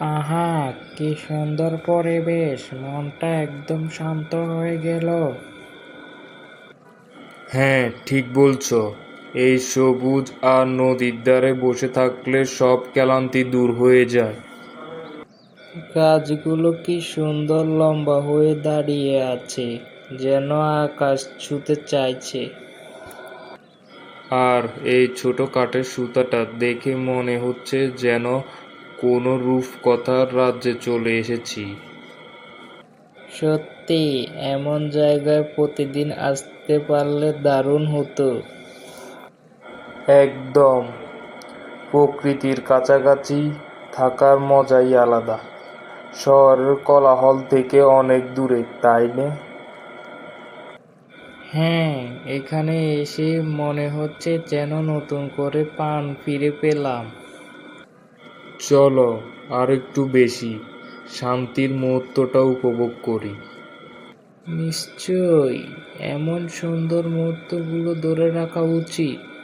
আহা কি সুন্দর পরিবেশ। মনটা একদম শান্ত হয়ে গেল। হ্যাঁ ঠিক বলছো। এই সবুজ আর নদীর ধারে বসে থাকলে সব ক্লান্তি দূর হয়ে যায়। গাছগুলো কি সুন্দর লম্বা হয়ে দাঁড়িয়ে আছে যেন আকাশ ছুতে চাইছে। আর এই ছোট কাঠের সুতাটা দেখে মনে হচ্ছে যেন কোনো রূপকথার রাজ্যে চলে এসেছি। সত্যি এমন জায়গায় প্রতিদিন আসতে পারলে দারুণ হতো। একদম প্রকৃতির কাছাকাছি থাকার মজাই আলাদা। শহরের কোলাহল থেকে অনেক দূরে তাই না? হ্যাঁ এখানে এসে মনে হচ্ছে যেন নতুন করে পান ফিরে পেলাম। চলো, আর একটু বেশি। শান্তির মুহূর্তটা উপভোগ করি। নিশ্চয়ই, এমন সুন্দর মুহূর্তগুলো ধরে রাখা উচিত।